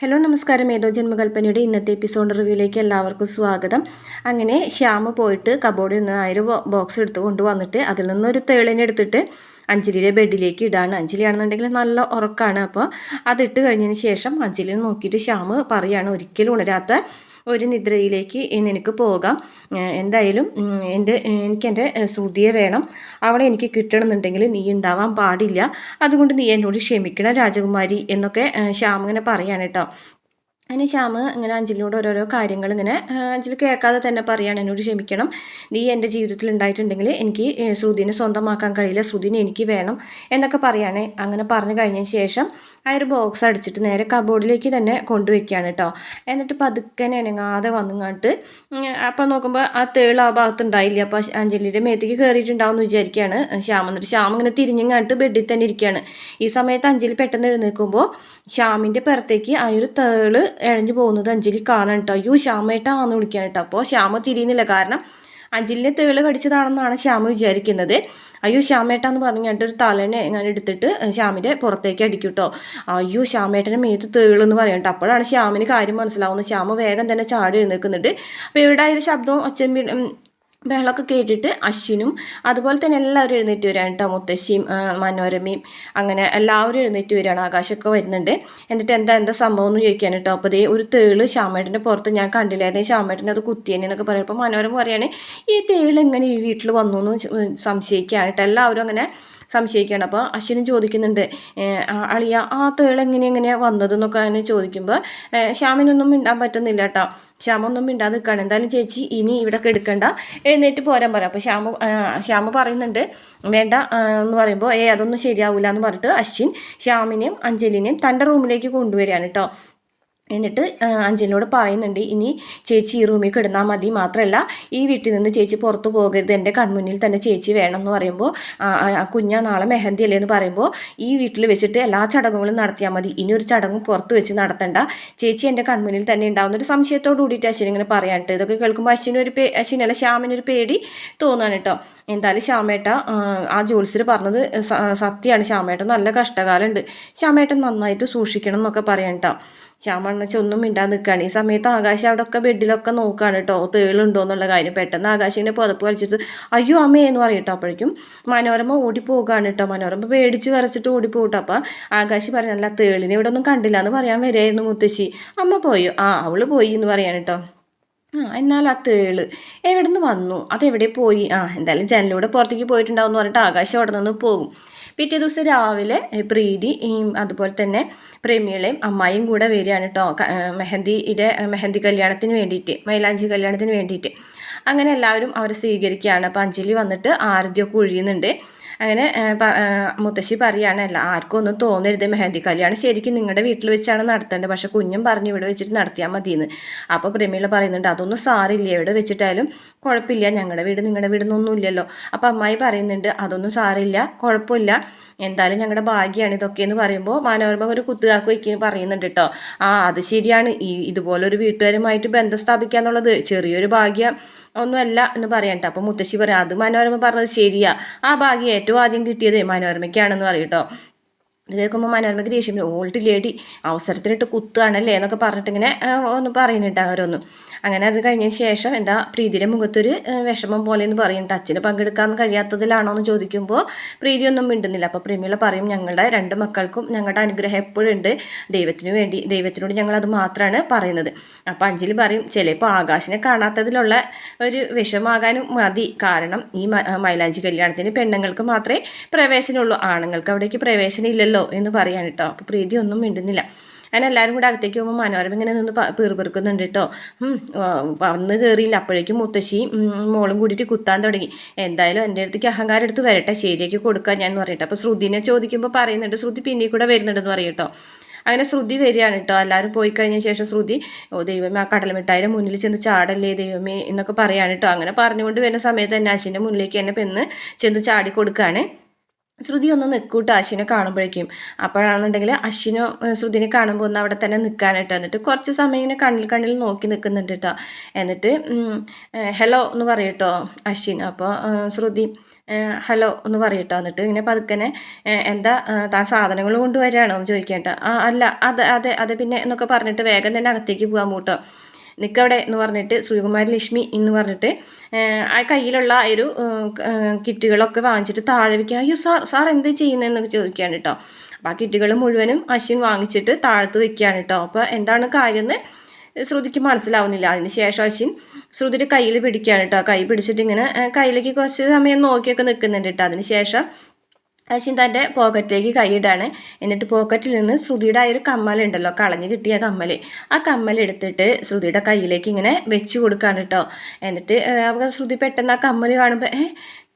Hello നമസ്കാരം. ഏതോ ജന്മകൽപ്പനയുടെ ഇന്നത്തെ എപ്പിസോഡ് റിവ്യൂയിലേക്ക് എല്ലാവർക്കും സ്വാഗതം. അങ്ങനെ ശ്യാമ് പോയിട്ട് കബോർഡിൽ നിന്ന് ആയിരം ബോക്സ് എടുത്ത് കൊണ്ടുവന്നിട്ട് അതിൽ നിന്നൊരു തേളിനെ എടുത്തിട്ട് അഞ്ജലിയുടെ ബെഡിലേക്ക് ഇടാണ്. അഞ്ജലി ആണെന്നുണ്ടെങ്കിൽ നല്ല ഉറക്കാണ്. അപ്പോൾ അതിട്ട് കഴിഞ്ഞതിന് ശേഷം അഞ്ജലിനെ നോക്കിയിട്ട് ശ്യാമ് പറയാണ് ഒരിക്കലും ഉണരാത്ത ഒരു നിദ്രയിലേക്ക് നിനക്ക് പോകാം. എന്തായാലും എന്റെ എനിക്കെന്റെ ശ്രുതിയെ വേണം. അവളെ എനിക്ക് കിട്ടണമെന്നുണ്ടെങ്കിൽ നീ ഉണ്ടാവാൻ പാടില്ല. അതുകൊണ്ട് നീ എന്നോട് ക്ഷമിക്കണം രാജകുമാരി എന്നൊക്കെ ശ്യാമങ്ങനെ പറയാണ് കേട്ടോ. അതിന് ശ്യാമ് ഇങ്ങനെ അഞ്ജലിനോട് ഓരോരോ കാര്യങ്ങൾ ഇങ്ങനെ അഞ്ജലി കേൾക്കാതെ തന്നെ പറയാണ് എന്നോട് ക്ഷമിക്കണം. നീ എന്റെ ജീവിതത്തിൽ ഉണ്ടായിട്ടുണ്ടെങ്കിൽ എനിക്ക് ശ്രുതിനെ സ്വന്തമാക്കാൻ കഴിയില്ല. ശ്രുതിനെ എനിക്ക് വേണം എന്നൊക്കെ പറയുകയാണെ അങ്ങനെ പറഞ്ഞു കഴിഞ്ഞതിന് ശേഷം ആ ഒരു ബോക്സ് അടിച്ചിട്ട് നേരെ കബോർഡിലേക്ക് തന്നെ കൊണ്ടുവയ്ക്കുകയാണ് കേട്ടോ. എന്നിട്ട് പതുക്കെ അനങ്ങാതെ വന്നുങ്ങാട്ട് അപ്പം നോക്കുമ്പോൾ ആ തേൾ ആ ഭാഗത്ത് ഉണ്ടായില്ല. അപ്പോൾ അഞ്ജലിയുടെ മേത്തേക്ക് കയറിയിട്ടുണ്ടാവും എന്ന് വിചാരിക്കുകയാണ് ശ്യാം എന്നിട്ട് ശ്യാം ഇങ്ങനെ തിരിഞ്ഞങ്ങാട്ട് ബെഡിൽ തന്നെ ഇരിക്കുകയാണ്. ഈ സമയത്ത് അഞ്ജലി പെട്ടെന്ന് എഴുന്നേൽക്കുമ്പോൾ ശ്യാമിന്റെ പുറത്തേക്ക് ആ ഒരു തേൾ എഴഞ്ഞു പോകുന്നത് അഞ്ജലി കാണാൻ കേട്ടോ അയ്യോ ശ്യാമേട്ടാന്ന് വിളിക്കാൻ കേട്ടോ അപ്പോൾ ശ്യാമ തിരിയുന്നില്ല. കാരണം അഞ്ജലിനെ തേൾ കടിച്ചതാണെന്നാണ് ശ്യാമ വിചാരിക്കുന്നത്. അയ്യോ ശ്യാമേട്ടാന്ന് പറഞ്ഞിട്ട് ഒരു തലേനെ ഞാൻ എടുത്തിട്ട് ശ്യാമിന്റെ പുറത്തേക്ക് അടിക്കും കേട്ടോ അയ്യോ ശ്യാമേട്ടന്റെ മേത്ത് തേളെന്ന് പറയട്ടോ അപ്പോഴാണ് ശ്യാമിന് കാര്യം മനസ്സിലാവുന്നത്. ശ്യാമ വേഗം തന്നെ ചാടി എഴുന്നേൽക്കുന്നുണ്ട്. അപ്പോൾ ഇവിടെ ഒരു ശബ്ദവും അച്ഛൻ ബഹളമൊക്കെ കേട്ടിട്ട് അശ്വിനും അതുപോലെ തന്നെ എല്ലാവരും എഴുന്നേറ്റ് വരികയാണ് കേട്ടോ മുത്തശ്ശിയും മനോരമയും അങ്ങനെ എല്ലാവരും എഴുന്നേറ്റ് വരികയാണ്. ആകാശമൊക്കെ വരുന്നുണ്ട്. എന്നിട്ട് എന്താ എന്താ സംഭവം എന്ന് ചോദിക്കാൻ കേട്ടോ അപ്പോൾ ദേ ഒരു തേൾ ശ്യാമേട്ടന്റെ പുറത്ത് ഞാൻ കണ്ടില്ലായിരുന്നു. ശ്യാമേട്ടനെ അത് കുത്തിയേനെ എന്നൊക്കെ പറയുമ്പോൾ മനോരമ പറയുകയാണ് ഈ തേൾ എങ്ങനെ ഈ വീട്ടിൽ വന്നു? എന്ന് സംശയിക്കുകയാണ് കേട്ടോ എല്ലാവരും അങ്ങനെ സംശയിക്കുകയാണ് അപ്പോൾ അശ്വിനും ചോദിക്കുന്നുണ്ട് അളിയ ആ തേൾ എങ്ങനെ എങ്ങനെയാണ് വന്നതെന്നൊക്കെ അങ്ങനെ ചോദിക്കുമ്പോൾ ശ്യാമിനൊന്നും മിണ്ടാൻ പറ്റുന്നില്ല കേട്ടോ ശ്യാമൊന്നും മിണ്ടാതെ നിൽക്കുകയാണ് എന്തായാലും ചേച്ചി ഇനി ഇവിടെ എടുക്കണ്ട. എഴുന്നേറ്റ് പോരാൻ പറയാം അപ്പോൾ ശ്യാമ ശ്യാമ പറയുന്നുണ്ട് വേണ്ട എന്ന് പറയുമ്പോൾ ഏ അതൊന്നും ശരിയാവില്ല എന്ന് പറഞ്ഞിട്ട് അശ്വിൻ ശ്യാമിനെയും അഞ്ജലിനെയും തന്റെ റൂമിലേക്ക് കൊണ്ടുവരികയാണ് കേട്ടോ എന്നിട്ട് അഞ്ജലിനോട് പറയുന്നുണ്ട് ഇനി ചേച്ചി ഈ റൂമിൽ കിടന്നാൽ മതി. മാത്രമല്ല ഈ വീട്ടിൽ നിന്ന് ചേച്ചി പുറത്തു പോകരുത്. എന്റെ കൺമുന്നിൽ തന്നെ ചേച്ചി വേണം എന്ന് പറയുമ്പോൾ കുഞ്ഞ നാളെ മെഹന്തി അല്ലേ എന്ന് പറയുമ്പോൾ ഈ വീട്ടിൽ വെച്ചിട്ട് എല്ലാ ചടങ്ങുകളും നടത്തിയാൽ മതി. ഇനി ഒരു ചടങ്ങും പുറത്ത് വെച്ച് നടത്തണ്ട. ചേച്ചി എന്റെ കൺമുന്നിൽ തന്നെ ഉണ്ടാവുന്ന ഒരു സംശയത്തോട് കൂടിയിട്ട് അശ്വിൻ ഇങ്ങനെ പറയാനിട്ട് ഇതൊക്കെ കേൾക്കുമ്പോൾ അശ്വിനൊരു പേ അശ്വിനല്ല ശ്യാമിനൊരു പേടി തോന്നുകയാണ് കേട്ടോ. എന്തായാലും ശ്യാമേട്ട ആ ജോത്സ്യർ പറഞ്ഞത് സത്യമാണ്. ശ്യാമേട്ട നല്ല കഷ്ടകാലമുണ്ട് ശ്യാമേട്ടൻ നന്നായിട്ട് സൂക്ഷിക്കണം എന്നൊക്കെ പറയാം കേട്ടോ. ശ്യാമെന്ന് വെച്ചാൽ ഒന്നും മിണ്ടാൻ നിൽക്കുകയാണ് ഈ സമയത്ത് ആകാശം അവിടെ ഒക്കെ ബെഡിലൊക്കെ നോക്കുകയാണ് കേട്ടോ തേളുണ്ടോ എന്നുള്ള കാര്യം. പെട്ടെന്ന് ആകാശിനെ പുതപ്പ് കളിച്ചിട്ട് അയ്യോ അമ്മേ എന്ന് പറയട്ടോ അപ്പോഴേക്കും മനോരമ ഓടി പോകുകയാണ് കേട്ടോ മനോരമ പേടിച്ച് വരച്ചിട്ട് ഓടി പോകട്ടോ അപ്പം ആകാശ് പറഞ്ഞല്ല തേളിനെ ഇവിടെ ഒന്നും കണ്ടില്ല എന്ന് പറയാൻ വരെയായിരുന്നു മുത്തശ്ശി. അമ്മ പോയോ. ആ അവൾ പോയി എന്ന് പറയാൻ കേട്ടോ ആ എന്നാൽ ആ തേൾ എവിടെ നിന്ന് വന്നു? അതെവിടെ പോയി? ആ എന്തായാലും ജനലിലൂടെ പുറത്തേക്ക് പോയിട്ടുണ്ടാവും എന്ന് പറഞ്ഞിട്ട് ആകാശം അവിടെ നിന്ന് പോകും. പിറ്റേ ദിവസം രാവിലെ പ്രീതി അതുപോലെ തന്നെ പ്രേമികളെയും അമ്മായിയും കൂടെ വരികയാണ് കേട്ടോ മെഹന്തിയുടെ മെഹന്തി കല്യാണത്തിന് വേണ്ടിയിട്ട് മൈലാഞ്ചി കല്യാണത്തിന് വേണ്ടിയിട്ട്. അങ്ങനെ എല്ലാവരും അവരെ സ്വീകരിക്കുകയാണ്. അപ്പോൾ അഞ്ജലി വന്നിട്ട് ആരതിയൊക്കെ ഒഴിയുന്നുണ്ട്. അങ്ങനെ മുത്തശ്ശി പറയുകയാണ് അല്ല ആർക്കും ഒന്നും തോന്നരുത് മെഹന്തി കല്യാണം ശരിക്കും നിങ്ങളുടെ വീട്ടിൽ വെച്ചാണ് നടത്തേണ്ടത്. പക്ഷെ കുഞ്ഞും പറഞ്ഞു ഇവിടെ വെച്ചിട്ട് നടത്തിയാൽ മതിയെന്ന്. അപ്പോൾ പ്രമീള പറയുന്നുണ്ട് അതൊന്നും സാറില്ല എവിടെ വെച്ചിട്ടായാലും കുഴപ്പമില്ല. ഞങ്ങളുടെ വീട് നിങ്ങളുടെ വീടൊന്നും ഇല്ലല്ലോ. അപ്പോൾ അമ്മായി പറയുന്നുണ്ട് അതൊന്നും സാറില്ല കുഴപ്പമില്ല. എന്തായാലും ഞങ്ങളുടെ ഭാഗ്യമാണ് ഇതൊക്കെ എന്ന് പറയുമ്പോൾ മനോരമ ഒരു കുത്തുകാക്ക് വയ്ക്കുന്നു പറയുന്നുണ്ട് കേട്ടോ ആ അത് ശരിയാണ്. ഈ ഇതുപോലൊരു വീട്ടുകാരുമായിട്ട് ബന്ധം സ്ഥാപിക്കുക എന്നുള്ളത് ചെറിയൊരു ഭാഗ്യം ഒന്നുമല്ല എന്ന് പറയട്ടെ അപ്പോൾ മുത്തശ്ശി പറയാം അത് മനോരമ പറഞ്ഞത് ശരിയാ. ആ ഭാഗ്യം ആദ്യം കിട്ടിയത് മനോരമയ്ക്കാണെന്ന് പറയട്ടോ ഇത് കേൾക്കുമ്പോൾ മനോരമയ്ക്ക് ദേഷ്യം ഓൾട്ട് ലേഡി അവസരത്തിനിട്ട് കുത്തുകയാണല്ലേ എന്നൊക്കെ പറഞ്ഞിട്ട് ഇങ്ങനെ ഒന്ന് പറയുന്നുണ്ട് അവരൊന്നും. അങ്ങനെ അത് കഴിഞ്ഞ ശേഷം എന്താ പ്രീതിയുടെ മുഖത്തൊരു വിഷമം പോലെ എന്ന് പറയുന്നുണ്ട്. അച്ഛന് പങ്കെടുക്കാൻ കഴിയാത്തതിലാണോ എന്ന് ചോദിക്കുമ്പോൾ പ്രീതി ഒന്നും മിണ്ടുന്നില്ല. അപ്പോൾ പ്രേമികളെ പറയും ഞങ്ങളുടെ രണ്ട് മക്കൾക്കും ഞങ്ങളുടെ അനുഗ്രഹം എപ്പോഴും ഉണ്ട് ദൈവത്തിനു വേണ്ടി ദൈവത്തിനോട് ഞങ്ങൾ അത് മാത്രമാണ് പറയുന്നത്. അപ്പോൾ അഞ്ജലി പറയും ചിലപ്പോൾ ആകാശിനെ കാണാത്തതിലുള്ള ഒരു വിഷമാകാനും മതി. കാരണം ഈ മൈലാഞ്ചി കല്യാണത്തിന് പെണ്ണുങ്ങൾക്ക് മാത്രമേ പ്രവേശനമുള്ളൂ. ആണുങ്ങൾക്ക് അവിടേക്ക് പ്രവേശനം ഇല്ലല്ലോ. എന്ന് പറയാൻ കേട്ടോ അപ്പോൾ പ്രീതി ഒന്നും മിണ്ടുന്നില്ല. അങ്ങനെ എല്ലാവരും കൂടെ അകത്തേക്ക് പോകുമ്പോൾ മനോരമ ഇങ്ങനെ നിന്ന് പെറുപെറുക്കുന്നുണ്ട് കേട്ടോ വന്ന് കയറിയില്ല അപ്പോഴേക്കും മുത്തശ്ശി മോളും കൂടിയിട്ട് കുത്താൻ തുടങ്ങി. എന്തായാലും എന്റെ അടുത്തേക്ക് അഹങ്കാരം എടുത്ത് വരട്ടെ. ശരിയാക്കി കൊടുക്കാൻ ഞാൻ പറയട്ടെ. അപ്പോൾ ശ്രുതിനെ ചോദിക്കുമ്പോൾ പറയുന്നുണ്ട് ശ്രുതി പിന്നെ കൂടെ വരുന്നുണ്ടെന്ന് പറയട്ടോ അങ്ങനെ ശ്രുതി വരികയാണ് കേട്ടോ എല്ലാവരും പോയി കഴിഞ്ഞ ശേഷം ശ്രുതി ഓ ദൈവമേ ആ കടലമിട്ടായിരെ മുന്നിൽ ചെന്ന് ചാടല്ലേ ദൈവമേ? എന്നൊക്കെ പറയാണ് കേട്ടോ അങ്ങനെ പറഞ്ഞുകൊണ്ട് വരുന്ന സമയത്ത് തന്നെ അശ്വിന്റെ മുന്നിലേക്ക് എന്നെ പെന്ന് ചെന്ന് ചാടി കൊടുക്കുകയാണ് ശ്രുതി ഒന്ന് നിൽക്കൂട്ടോ അശ്വിനെ കാണുമ്പോഴേക്കും. അപ്പോഴാണെന്നുണ്ടെങ്കിൽ അശ്വിനോ ശ്രുതിനെ കാണുമ്പോൾ ഒന്ന് അവിടെ തന്നെ നിൽക്കാനായിട്ട് എന്നിട്ട് കുറച്ച് സമയം ഇങ്ങനെ കണ്ണിൽ കണ്ണിൽ നോക്കി നിൽക്കുന്നുണ്ട് കേട്ടോ എന്നിട്ട് ഹലോ എന്ന് പറയട്ടോ അശ്വിൻ. അപ്പോൾ ശ്രുതി ഹലോ ഒന്ന് പറയട്ടോ. എന്നിട്ട് ഇങ്ങനെ പതുക്കനെ എന്താ താൻ സാധനങ്ങൾ കൊണ്ടുവരികയാണോ എന്ന് ചോദിക്കേട്ടോ ആ അല്ല അത് അതെ അതെ പിന്നെ എന്നൊക്കെ പറഞ്ഞിട്ട് വേഗം തന്നെ അകത്തേക്ക് പോകാൻ കൂട്ടോ നിൽക്കവിടെ എന്ന് പറഞ്ഞിട്ട് ശ്രീകുമാരി ലക്ഷ്മി എന്ന് പറഞ്ഞിട്ട് ആ കയ്യിലുള്ള ഒരു കിറ്റുകളൊക്കെ വാങ്ങിച്ചിട്ട് താഴെ വയ്ക്കുക അയ്യോ സാർ സാർ എന്ത് ചെയ്യുന്നതെന്നൊക്കെ ചോദിക്കുകയാണ് കേട്ടോ അപ്പോൾ ആ കിറ്റുകൾ മുഴുവനും അശ്വിൻ വാങ്ങിച്ചിട്ട് താഴത്ത് വെക്കുകയാണ് കേട്ടോ അപ്പോൾ എന്താണ് കാര്യം എന്ന് ശ്രുതിക്ക് മനസ്സിലാവുന്നില്ല. അതിന് ശേഷം അശ്വിൻ ശ്രുതിയുടെ കയ്യിൽ പിടിക്കുകയാണ് കേട്ടോ കൈ പിടിച്ചിട്ട് ഇങ്ങനെ കയ്യിലേക്ക് കുറച്ച് സമയം നോക്കിയൊക്കെ നിൽക്കുന്നുണ്ട് കേട്ടോ അതിന് ശേഷം അശ്വിൻ തന്റെ പോക്കറ്റിലേക്ക് കൈയിടാണ്. എന്നിട്ട് പോക്കറ്റിൽ നിന്ന് ശ്രുതിയുടെ ആ ഒരു കമ്മലുണ്ടല്ലോ കളഞ്ഞു കിട്ടിയ കമ്മൽ ആ കമ്മൽ എടുത്തിട്ട് ശ്രുതിയുടെ കയ്യിലേക്ക് ഇങ്ങനെ വെച്ച് കൊടുക്കുകയാണ് കേട്ടോ എന്നിട്ട് ശ്രുതി പെട്ടെന്ന് ആ കമ്മൽ കാണുമ്പോൾ ഏ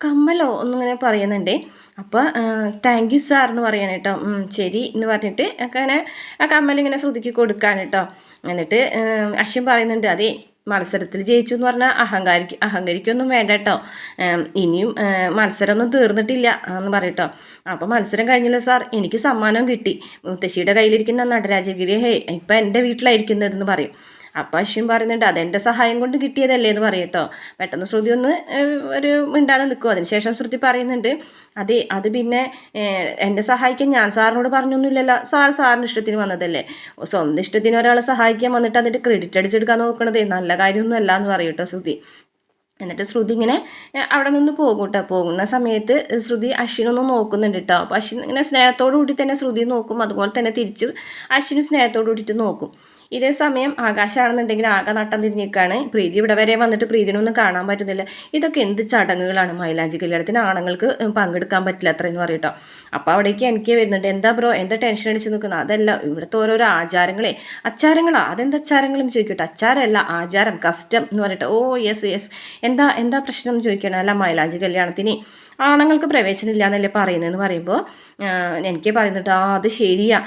കമ്മലോ? ഒന്നിങ്ങനെ പറയുന്നുണ്ട്. അപ്പോൾ താങ്ക് യു സാർ എന്ന് പറയണം കേട്ടോ ശരി എന്ന് പറഞ്ഞിട്ട് അങ്ങനെ ആ കമ്മൽ ഇങ്ങനെ ശ്രുതിക്ക് കൊടുക്കാൻ കേട്ടോ എന്നിട്ട് അശ്വിൻ പറയുന്നുണ്ട് അതെ മത്സരത്തിൽ ജയിച്ചു എന്ന് പറഞ്ഞാൽ അഹങ്കാരിക്ക് അഹങ്കരിക്കൊന്നും വേണ്ട കേട്ടോ ഇനിയും മത്സരമൊന്നും തീർന്നിട്ടില്ല എന്ന് പറയട്ടോ. അപ്പോൾ മത്സരം കഴിഞ്ഞില്ല സാർ. എനിക്ക് സമ്മാനം കിട്ടി. മുത്തശ്ശിയുടെ കയ്യിലിരിക്കുന്ന നടരാജഗിരി ഹേ ഇപ്പം എന്റെ വീട്ടിലായിരിക്കുന്നതെന്ന് പറയും. അപ്പം അശ്വിൻ പറയുന്നുണ്ട് അതെന്റെ സഹായം കൊണ്ട് കിട്ടിയതല്ലേ എന്ന് പറയട്ടോ പെട്ടെന്ന് ശ്രുതി ഒന്ന് ഒരു മിണ്ടാതെ നിൽക്കും. അതിനുശേഷം ശ്രുതി പറയുന്നുണ്ട് അതെ അത് പിന്നെ എന്നെ സഹായിക്കാൻ ഞാൻ സാറിനോട് പറഞ്ഞൊന്നുമില്ലല്ലോ. സാർ സാറിന് ഇഷ്ടത്തിന് വന്നതല്ലേ. സ്വന്തം ഇഷ്ടത്തിന് ഒരാളെ സഹായിക്കാൻ വന്നിട്ട് അതിന്റെ ക്രെഡിറ്റ് അടിച്ചെടുക്കാൻ നോക്കണതേ നല്ല കാര്യമൊന്നും അല്ല എന്ന് പറയട്ടോ ശ്രുതി. എന്നിട്ട് ശ്രുതി ഇങ്ങനെ അവിടെ നിന്ന് പോകും കേട്ടോ പോകുന്ന സമയത്ത് ശ്രുതി അശ്വിനൊന്ന് നോക്കുന്നുണ്ട് കേട്ടോ അപ്പോൾ അശ്വിൻ ഇങ്ങനെ സ്നേഹത്തോടു കൂടി തന്നെ ശ്രുതി നോക്കും. അതുപോലെ തന്നെ തിരിച്ച് അശ്വിനും സ്നേഹത്തോടു കൂടിയിട്ട് നോക്കും. ഇതേ സമയം ആകാശമാണെന്നുണ്ടെങ്കിൽ ആകെ നട്ടം തിരിഞ്ഞിരിക്കുകയാണ് പ്രീതി ഇവിടെ വരെ വന്നിട്ട് പ്രീതിനൊന്നും കാണാൻ പറ്റുന്നില്ല. ഇതൊക്കെ എന്ത് ചടങ്ങുകളാണ്? മൈലാഞ്ചി കല്യാണത്തിന് ആണുങ്ങൾക്ക് പങ്കെടുക്കാൻ പറ്റില്ല അത്രയെന്ന് പറയട്ടോ. അപ്പോൾ അവിടേക്ക് എനിക്ക് വരുന്നുണ്ട്. എന്താ ബ്രോ? എന്താ ടെൻഷൻ അടിച്ച് നിൽക്കുന്നത്? അതല്ല ഇവിടുത്തെ ഓരോരോ ആചാരങ്ങളെ. അച്ചാരങ്ങളാ? അതെന്താ അച്ചാരങ്ങൾ എന്ന് ചോദിക്കട്ടെ? അച്ചാരമല്ല ആചാരം കസ്റ്റം എന്ന് പറയട്ടെ. Oh yes yes. എന്താ എന്താ പ്രശ്നം എന്ന് ചോദിക്കണം? അല്ല മൈലാഞ്ചി കല്യാണത്തിന് ആണുങ്ങൾക്ക് പ്രവേശനമില്ല എന്നല്ലേ പറയുന്നതെന്ന് പറയുമ്പോൾ എനിക്ക് പറയുന്നുണ്ട് ആ അത് ശരിയാ.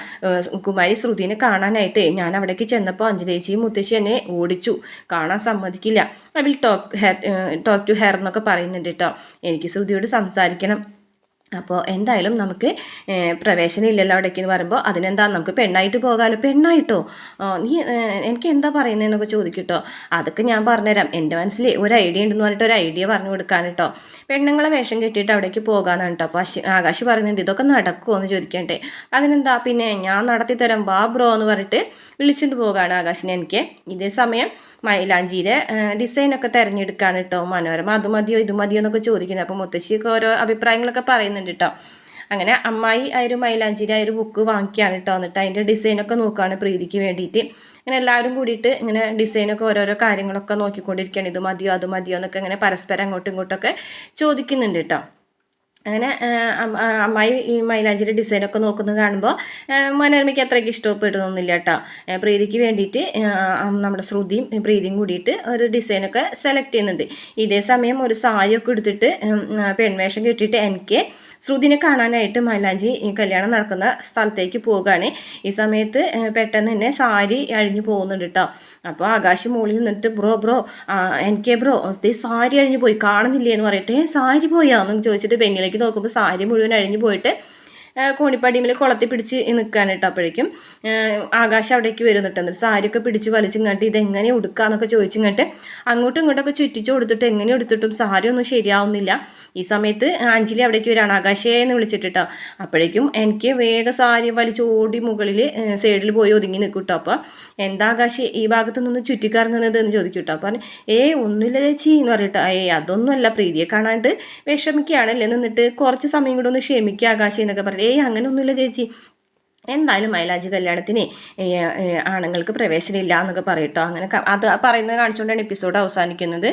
കുമാരി ശ്രുതിനെ കാണാനായിട്ട് ഞാൻ അവിടേക്ക് ചെന്നപ്പോൾ അഞ്ജലേച്ചിയും മുത്തശ്ശി എന്നെ ഓടിച്ചു. കാണാൻ സമ്മതിക്കില്ല. I will talk her talk to her എന്നൊക്കെ പറയുന്നുണ്ട് കേട്ടോ. എനിക്ക് ശ്രുതിയോട് സംസാരിക്കണം. അപ്പോൾ എന്തായാലും നമുക്ക് പ്രവേശനം ഇല്ലല്ലോ അവിടേക്ക് എന്ന് പറയുമ്പോൾ അതിനെന്താ നമുക്ക് പെണ്ണായിട്ട് പോകാമല്ലോ പെണ്ണായിട്ടോ? നീ എനിക്ക് എന്താ പറയുന്നതെന്നൊക്കെ ചോദിക്കട്ടോ. അതൊക്കെ ഞാൻ പറഞ്ഞുതരാം. എന്റെ മനസ്സിൽ ഒരു ഐഡിയ ഉണ്ടെന്ന് പറഞ്ഞിട്ട് ഒരു ഐഡിയ പറഞ്ഞു കൊടുക്കാൻ കേട്ടോ പെണ്ണുങ്ങളെ വേഷം കെട്ടിയിട്ട് അവിടേക്ക് പോകാമെന്നാണ് കേട്ടോ അപ്പോൾ അശി ആകാശ് പറയുന്നുണ്ട് ഇതൊക്കെ നടക്കുമോ എന്ന് ചോദിക്കണ്ടേ? അതിനെന്താ? പിന്നെ ഞാൻ നടത്തി തരാം ബാ ബ്രോ എന്ന് പറഞ്ഞിട്ട് വിളിച്ചിട്ട് പോകാണ് ആകാശിനെ എനിക്ക്. ഇതേ സമയം മൈലാഞ്ചിയുടെ ഡിസൈനൊക്കെ തിരഞ്ഞെടുക്കാൻ കേട്ടോ മനോരമ. അത് മതിയോ ഇത് മതിയോ എന്നൊക്കെ ചോദിക്കുന്നത്. അപ്പോൾ മുത്തശ്ശിയൊക്കെ ഓരോ അഭിപ്രായങ്ങളൊക്കെ പറയുന്നുണ്ട് കേട്ടോ അങ്ങനെ അമ്മായി ആ ഒരു മൈലാഞ്ചിയിലെ ആ ഒരു ബുക്ക് വാങ്ങിക്കുകയാണ് കേട്ടോ എന്നിട്ട് അതിന്റെ ഡിസൈനൊക്കെ നോക്കുകയാണ് പ്രീതിക്ക് വേണ്ടിയിട്ട്. ഇങ്ങനെ എല്ലാവരും കൂടിയിട്ട് ഇങ്ങനെ ഡിസൈനൊക്കെ ഓരോരോ കാര്യങ്ങളൊക്കെ നോക്കിക്കൊണ്ടിരിക്കുകയാണ്. ഇത് മതിയോ അത് മതിയോ എന്നൊക്കെ ഇങ്ങനെ പരസ്പരം അങ്ങോട്ടും ഇങ്ങോട്ടൊക്കെ ചോദിക്കുന്നുണ്ട് കേട്ടോ അങ്ങനെ അമ്മായി ഈ മൈലാഞ്ചിയുടെ ഡിസൈനൊക്കെ നോക്കുന്നത് കാണുമ്പോൾ മനോരമയ്ക്ക് അത്രയ്ക്ക് ഇഷ്ടപ്പെടുന്നൊന്നുമില്ല കേട്ടോ പ്രീതിക്ക് വേണ്ടിയിട്ട് നമ്മുടെ ശ്രുതിയും പ്രീതിയും കൂടിയിട്ട് ഒരു ഡിസൈനൊക്കെ സെലക്ട് ചെയ്യുന്നുണ്ട്. ഇതേ സമയം ഒരു സാരിയൊക്കെ എടുത്തിട്ട് പെൺവേഷം കെട്ടിയിട്ട് എനിക്ക് ശ്രുതിനെ കാണാനായിട്ട് മൈലാഞ്ചി ഈ കല്യാണം നടക്കുന്ന സ്ഥലത്തേക്ക് പോവുകയാണ്. ഈ സമയത്ത് പെട്ടെന്ന് തന്നെ സാരി അഴിഞ്ഞു പോകുന്നുണ്ട് കേട്ടോ അപ്പോൾ ആകാശ് മുകളിൽ നിന്നിട്ട് ബ്രോ ബ്രോ എനിക്ക് ബ്രോ ഈ സാരി അഴിഞ്ഞു പോയി കാണുന്നില്ലേ? എന്ന് പറയട്ടെ സാരി പോയാന്ന് ചോദിച്ചിട്ട് പെണ്ണിലേക്ക് നോക്കുമ്പോൾ സാരി മുഴുവൻ അഴിഞ്ഞു പോയിട്ട് കോണിപ്പടിയിൽ കുളത്തി പിടിച്ച് നിൽക്കാൻ കേട്ടോ അപ്പോഴേക്കും. ആകാശം അവിടേക്ക് വരുന്നുണ്ട് എന്നിട്ട് സാരിയൊക്കെ പിടിച്ച് വലിച്ചിങ്ങോട്ട് ഇതെങ്ങനെ ഉടുക്കാന്നൊക്കെ ചോദിച്ചിങ്ങോട്ട് അങ്ങോട്ടും ഇങ്ങോട്ടൊക്കെ ചുറ്റിച്ച് കൊടുത്തിട്ട് എങ്ങനെ എടുത്തിട്ടും സാരി ഒന്നും ശരിയാവുന്നില്ല. ഈ സമയത്ത് അഞ്ജലി അവിടേക്ക് വരാണ്. ആകാശേ എന്ന് വിളിച്ചിട്ടോ അപ്പോഴേക്കും എനിക്ക് വേഗം സാരി വലിച്ചോടി മുകളിൽ സൈഡിൽ പോയി ഒതുങ്ങി നിൽക്കും കേട്ടോ അപ്പോൾ എന്താ ആകാശ് ഈ ഭാഗത്തു നിന്ന് ചുറ്റിക്കറങ്ങുന്നത് എന്ന് ചോദിക്കും കേട്ടോ അപ്പോൾ ഏ ഒന്നുമില്ല ചേച്ചി എന്ന് പറയട്ടോ ഏ അതൊന്നുമല്ല പ്രീതിയെ കാണാണ്ട് വിഷമിക്കുകയാണല്ലേ? നിന്നിട്ട് കുറച്ച് സമയം കൂടെ ഒന്ന് ക്ഷമിക്കുക ആകാശം എന്നൊക്കെ പറയും ഏയ് അങ്ങനെ ഒന്നുമില്ല ചേച്ചി. എന്തായാലും മൈലാജി കല്യാണത്തിന് ആണുങ്ങൾക്ക് പ്രവേശനമില്ല എന്നൊക്കെ പറയട്ടോ അങ്ങനെ അത് പറയുന്നത് കാണിച്ചുകൊണ്ടാണ് എപ്പിസോഡ് അവസാനിക്കുന്നത്.